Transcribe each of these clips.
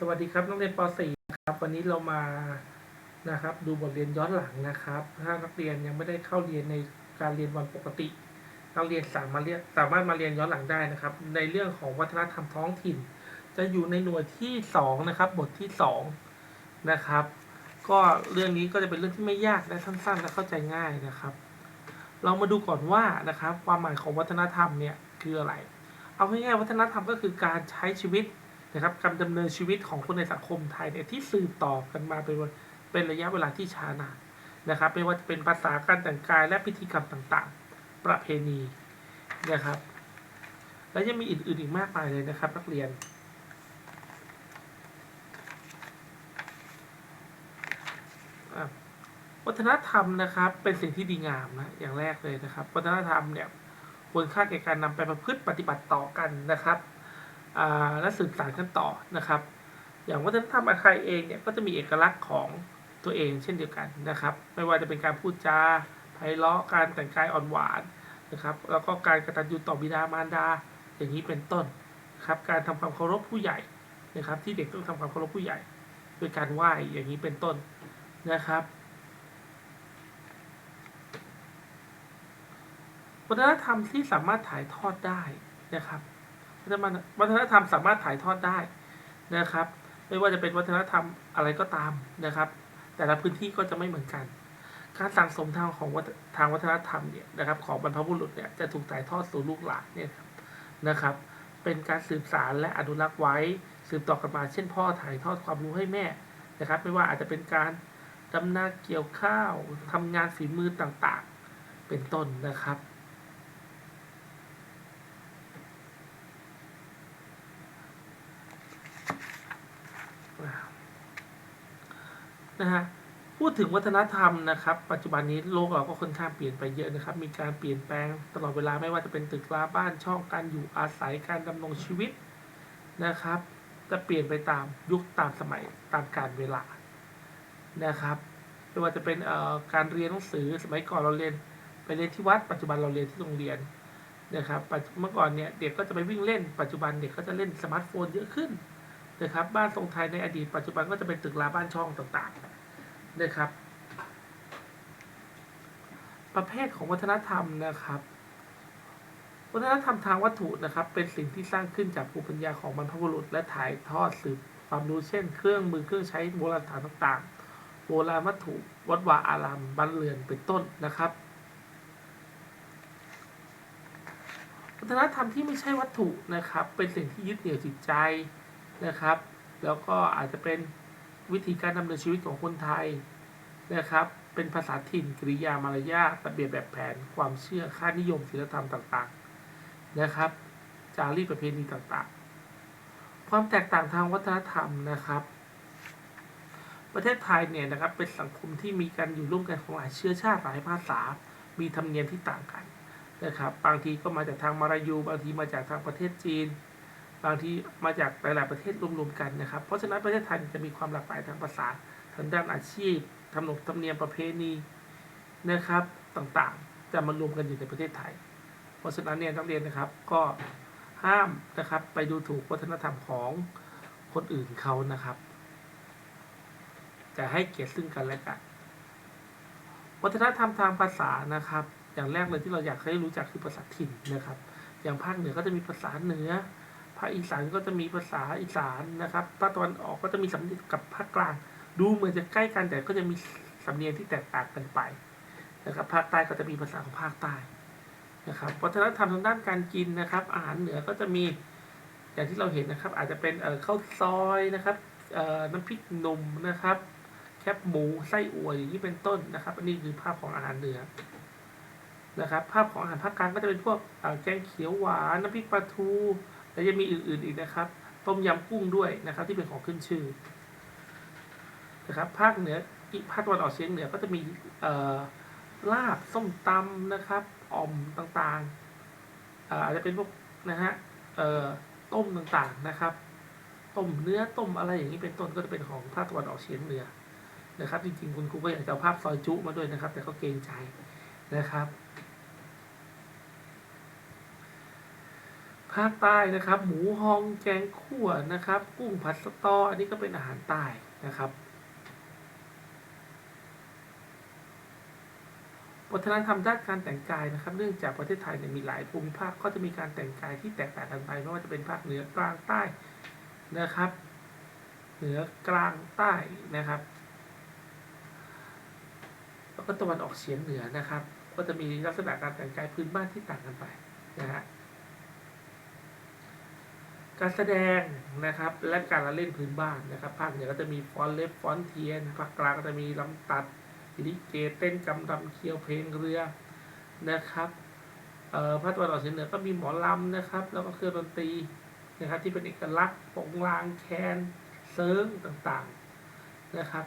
สวัสดีครับนักเรียนป .4 ครับวันนี้เรามานะครับ ดูบทเรียนย้อนหลังนะครับ ถ้านักเรียนยังไม่ได้เข้าเรียนในการเรียนวันปกติ นักเรียนสามารถเรียนสามารถมาเรียนย้อนหลังได้นะครับ ในเรื่องของวัฒนธรรมท้องถิ่น จะอยู่ในหน่วยที่สองนะครับบทที่สองนะครับ ก็เรื่องนี้ก็จะเป็นเรื่องที่ไม่ยากและสั้นๆ และเข้าใจง่ายนะครับ เรามาดูก่อนว่านะครับ ความหมายของวัฒนธรรมเนี่ยคืออะไร เอาง่ายๆวัฒนธรรมก็คือการใช้ชีวิต นะครับการดำเนินชีวิตของคนในสังคมไทยเนี่ยที่สืบต่อกันมาเป็นวันเป็นระยะเวลาที่ช้านานนะครับไม่ว่าจะเป็นภาษาการแต่งกายและพิธีกรรมต่างๆ ประเพณีนะครับ และยังมีอื่นๆอีกมากมายเลยนะครับ นักเรียน วัฒนธรรมนะครับเป็นสิ่งที่ดีงามนะอย่างแรกเลยนะครับ วัฒนธรรมเนี่ยควรค่าแก่การนำไปประพฤติปฏิบัติต่อกันนะครับ และสืบสานกันต่อนะครับ อย่างวัฒนธรรมอาไทยเองเนี่ยก็จะมีเอกลักษณ์ของตัวเองเช่นเดียวกันนะครับ ไม่ว่าจะเป็นการพูดจาไพเราะการแต่งกายอ่อนหวานนะครับ แล้วก็การกตัญญูต่อบิดามารดา อย่างนี้เป็นต้นครับการทำความเคารพผู้ใหญ่นะครับ ที่เด็กต้องทำความเคารพผู้ใหญ่ โดยการไหว้อย่างนี้เป็นต้นนะครับวัฒนธรรมที่สามารถถ่ายทอดได้นะครับ วัฒนธรรมวัฒนธรรมสามารถถ่ายทอดได้นะครับ ไม่ว่าจะเป็นวัฒนธรรมอะไรก็ตามนะครับ แต่ละพื้นที่ก็จะไม่เหมือนกัน การสั่งสมทางของวัฒทางวัฒนธรรมเนี่ยนะครับ ของบรรพบุรุษเนี่ยจะถูกถ่ายทอดสู่ลูกหลานเนี่ยนะครับ เป็นการสืบสารและอนุรักษ์ไว้สืบต่อกันมาเช่นพ่อถ่ายทอดความรู้ให้แม่นะครับ ไม่ว่าอาจจะเป็นการดำนาเกี่ยวข้าวทำงานฝีมือต่างๆ เป็นต้นนะครับ นะฮะพูดถึงวัฒนธรรมนะครับ ปัจจุบันนี้โลกเราก็ค่อนข้างเปลี่ยนไปเยอะนะครับ มีการเปลี่ยนแปลงตลอดเวลาไม่ว่าจะเป็นตึกราบ้านช่องการอยู่อาศัยการดำรงชีวิตนะครับ จะเปลี่ยนไปตามยุคตามสมัยตามกาลเวลานะครับไม่ว่าจะเป็นเอ่อการเรียนหนังสือสมัยก่อนเราเรียนไปเรียนที่วัด ปัจจุบันเราเรียนที่โรงเรียนนะครับเมื่อก่อนเนี่ยเด็กก็จะไปวิ่งเล่น ปัจจุบันเด็กก็จะเล่นสมาร์ทโฟนเยอะขึ้น นะครับบ้านทรงไทยในอดีตปัจจุบันก็จะเป็นตึกราบ้านช่องต่างๆนะครับ ประเภทของวัฒนธรรมนะครับ วัฒนธรรมทางวัตถุนะครับ เป็นสิ่งที่สร้างขึ้นจากภูมิปัญญาของบรรพบุรุษ และถ่ายทอดสืบความรู้เช่น เครื่องมือเครื่องใช้โบราณสถานต่างๆ โบราณวัตถุ วัดวาอารามบ้านเรือนเป็นต้นนะครับวัฒนธรรมที่ไม่ใช่วัตถุนะครับ เป็นสิ่งที่ยึดเหนี่ยวจิตใจ นะครับ แล้วก็อาจจะเป็นวิธีการดำเนินชีวิตของคนไทยนะครับ เป็นภาษาถิ่นกริยามารยาทระเบียบแบบแผน ความเชื่อค่านิยมศีลธรรมต่างๆนะครับ จารีตประเพณีต่างๆ ความแตกต่างทางวัฒนธรรมนะครับ ประเทศไทยเนี่ยนะครับเป็นสังคมที่มีการอยู่ร่วมกันของหลายเชื้อชาติหลายภาษา มีธรรมเนียมที่ต่างกันนะครับ บางทีก็มาจากทางมาลายู บางทีมาจากทางประเทศจีน บางทีมาจากหลาย ๆ ประเทศรวม ๆ กันนะครับ เพราะฉะนั้นประเทศไทยจะมีความหลากหลายทางภาษาทางด้านอาชีพทำนบธรรมเนียมประเพณีนะครับต่าง ๆ จะมารวมกันอยู่ในประเทศไทย เพราะฉะนั้นเนี่ยนักเรียนนะครับก็ห้ามนะครับไปดูถูกวัฒนธรรมของคนอื่นเขานะครับจะให้เกียรติซึ่งกันและกัน วัฒนธรรมทางภาษานะครับ อย่างแรกเลยที่เราอยากให้รู้จักคือภาษาถิ่นนะครับ อย่างภาคเหนือก็จะมีภาษาเหนือ ภาคอีสานก็จะมีภาษาอีสานนะครับภาคตะวันออกก็จะมีสำเนียงกับภาคกลาง ดูเหมือนจะใกล้กันแต่ก็จะมีสำเนียงที่แตกต่างกันไปนะครับภาคใต้ก็จะมีภาษาของภาคใต้นะครับวัฒนธรรมทางด้านการกินนะครับ อาหารเหนือก็จะมีอย่างที่เราเห็นนะครับ อาจจะเป็นเอ่อข้าวซอยนะครับเอ่อน้ำพริกหนุ่มนะครับ แคบหมูไส้อั่วอย่างนี้เป็นต้นนะครับ อันนี้คือภาพของอาหารเหนือนะครับ ภาพของอาหารภาคกลางก็จะเป็นพวกแกงเขียวหวานน้ำพริกปลาทู และยังมีอื่นๆอีกนะครับ ต้มยำกุ้งด้วยนะครับ ที่เป็นของขึ้นชื่อนะครับภาคเหนือภาคตะวันออกเฉียงเหนือก็จะมีลาบส้มตำนะครับอ่อมต่างๆอาจจะเป็นพวกนะฮะต้มต่างๆนะครับ ต้มเนื้อต้มอะไรอย่างนี้เป็นต้นก็จะเป็นของภาคตะวันออกเฉียงเหนือนะครับ จริงๆคุณครูก็อยากจะเอาภาพซอยจุมาด้วยนะครับ แต่ก็เกรงใจนะครับ ภาคใต้นะครับ หมูฮองแกงขั่วนะครับ กุ้งผัดสตอ อันนี้ก็เป็นอาหารใต้นะครับ วัฒนธรรมด้านการแต่งกายนะครับ เนื่องจากประเทศไทยเนี่ยมีหลายภูมิภาคก็จะมีการแต่งกายที่แตกต่างกันไปไม่ว่าจะเป็นภาคเหนือกลางใต้นะครับ เหนือกลางใต้นะครับแล้วก็ตะวันออกเฉียงเหนือนะครับ ก็จะมีลักษณะการแต่งกายพื้นบ้านที่ต่างกันไปนะฮะ การแสดงนะครับและการละเล่นพื้นบ้านนะครับภาคเหนือก็จะมีฟ้อนเล็บฟ้อนเทียนภาคกลางก็จะมีลำตัดลิเกเต้นกำรำเคียวเพลงเรือนะครับเอ่อภาคตะวันออกเฉียงเหนือก็มีหมอลำนะครับ แล้วก็เครื่องดนตรีนะครับที่เป็นเอกลักษณ์ปงลางแคนเซิร์งต่างๆนะครับ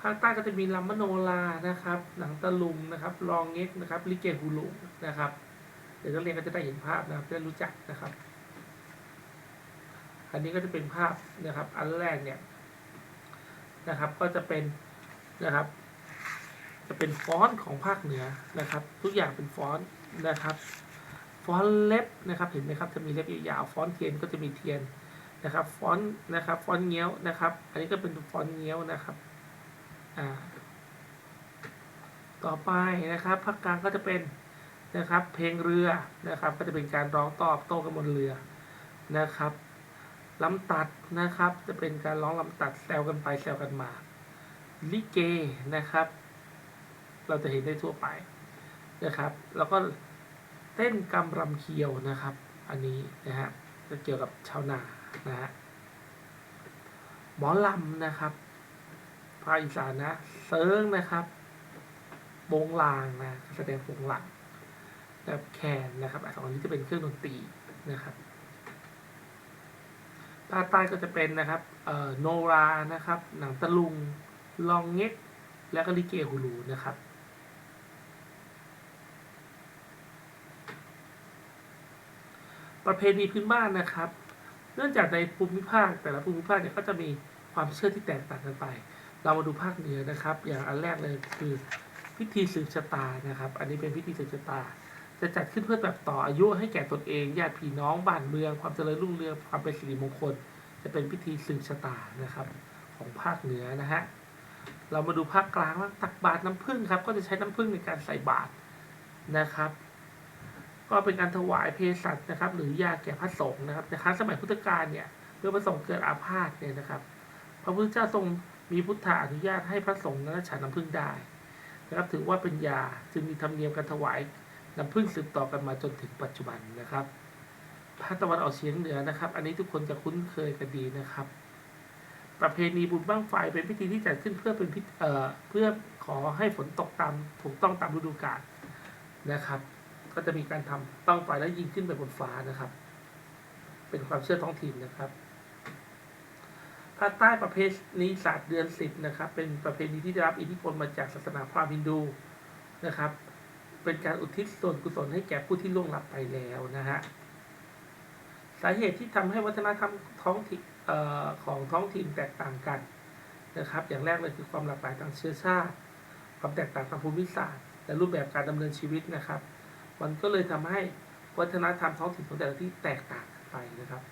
ภาคใต้ก็จะมีลำมโนรานะครับหนังตะลุงนะครับรองเง็กนะครับลิเกฮูลุนะครับเดี๋ยวนักเรียนก็จะได้เห็นภาพนะครับจะรู้จักนะครับ อันนี้ก็จะเป็นภาพนะครับ อันแรกเนี่ยนะครับ ก็จะเป็นนะครับ จะเป็นฟอนต์ของภาคเหนือนะครับ ทุกอย่างเป็นฟอนต์นะครับฟอนต์เล็บนะครับ เห็นไหมครับจะมีเล็บยาวๆฟอนต์เทียนก็จะมีเทียนนะครับฟอนต์นะครับฟอนต์เงี้ยวนะครับ อันนี้ก็เป็นฟอนต์เงี้ยวนะครับอ่าต่อไปนะครับภาคกลางก็จะเป็นนะครับ เพลงเรือนะครับ ก็จะเป็นการร้องตอบโต้กันบนเรือนะครับ ลำตัดนะครับ จะเป็นการร้องลำตัดแซวกันไปแซวกันมาลิเกนะครับ เราจะเห็นได้ทั่วไปนะครับ แล้วก็เต้นกำรำเคียวนะครับ อันนี้นะฮะจะเกี่ยวกับชาวนานะฮะหมอลำนะครับภาคอีสานนะเซิร์งนะครับวงลางนะแสดงวงลางแบบแคนนะครับอันสองนี้จะเป็นเครื่องดนตรีนะครับ ภาคใต้ก็จะเป็นนะครับเอ่อโนรานะครับ หนังตะลุง ลองเง็ก แล้วก็ลิเกฮูลูนะครับประเพณีพื้นบ้านนะครับ เนื่องจากในภูมิภาคแต่ละภูมิภาคเนี่ยก็จะมีความเชื่อที่แตกต่างกันไป เรามาดูภาคเหนือนะครับ อย่างอันแรกเลยคือพิธีสืบชะตานะครับ อันนี้เป็นพิธีสืบชะตา จะจัดขึ้นเพื่อแบบต่ออายุให้แก่ตนเองญาติพี่น้องบ้านเมือง ความเจริญรุ่งเรืองความเป็นสิริมงคล จะเป็นพิธีสืบชะตานะครับของภาคเหนือนะฮะเรามาดูภาคกลางว่าตักบาตรน้ำผึ้งครับ ก็จะใช้น้ำผึ้งในการใส่บาตรนะครับ ก็เป็นการถวายเภสัชนะครับ หรือยาแก่พระสงฆ์นะครับแต่ครั้งสมัยพุทธกาลเนี่ยเมื่อพระสงฆ์เกิดอาพาธเนี่ยนะครับ พระพุทธเจ้าทรงมีพุทธาอนุญาตให้พระสงฆ์นั้นฉันน้ำผึ้งได้นะครับถือว่าเป็นยาจึงมีธรรมเนียมการถวาย น้ำผึ้งสืบต่อกันมาจนถึงปัจจุบันนะครับภาคตะวันออกเฉียงเหนือนะครับ อันนี้ทุกคนจะคุ้นเคยกันดีนะครับ ประเพณีบุญบั้งไฟเป็นพิธีที่จัดขึ้นเพื่อเป็นพิเอ่อเพื่อขอให้ฝนตกตามถูกต้องตามฤดูกาลนะครับ ก็จะมีการทำต้องไฟแล้วยิงขึ้นไปบนฟ้านะครับ เป็นความเชื่อท้องถิ่นนะครับภาคใต้ประเพณีศาสตร์เดือนสิบนะครับ เป็นประเพณีที่ได้รับอิทธิพลมาจากศาสนาพราหมณ์ฮินดูนะครับ เป็นการอุทิศส่วนกุศลให้แก่ผู้ที่ล่วงลับไปแล้วนะฮะสาเหตุที่ทำให้วัฒนธรรมท้องถิ่นของท้องถิ่นแตกต่างกันนะครับ อย่างแรกเลยคือความหลากหลายทางเชื้อชาติ ความแตกต่างทางภูมิศาสตร์ และรูปแบบการดำเนินชีวิตนะครับ มันก็เลยทำให้วัฒนธรรมท้องถิ่นของแต่ละที่แตกต่างกันไปนะครับ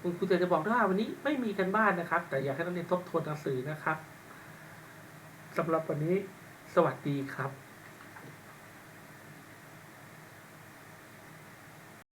คุณครูจะบอกว่าวันนี้ไม่มีกันบ้านนะครับ แต่อยากให้นักเรียนทบทวนหนังสือนะครับสำหรับวันนี้สวัสดีครับ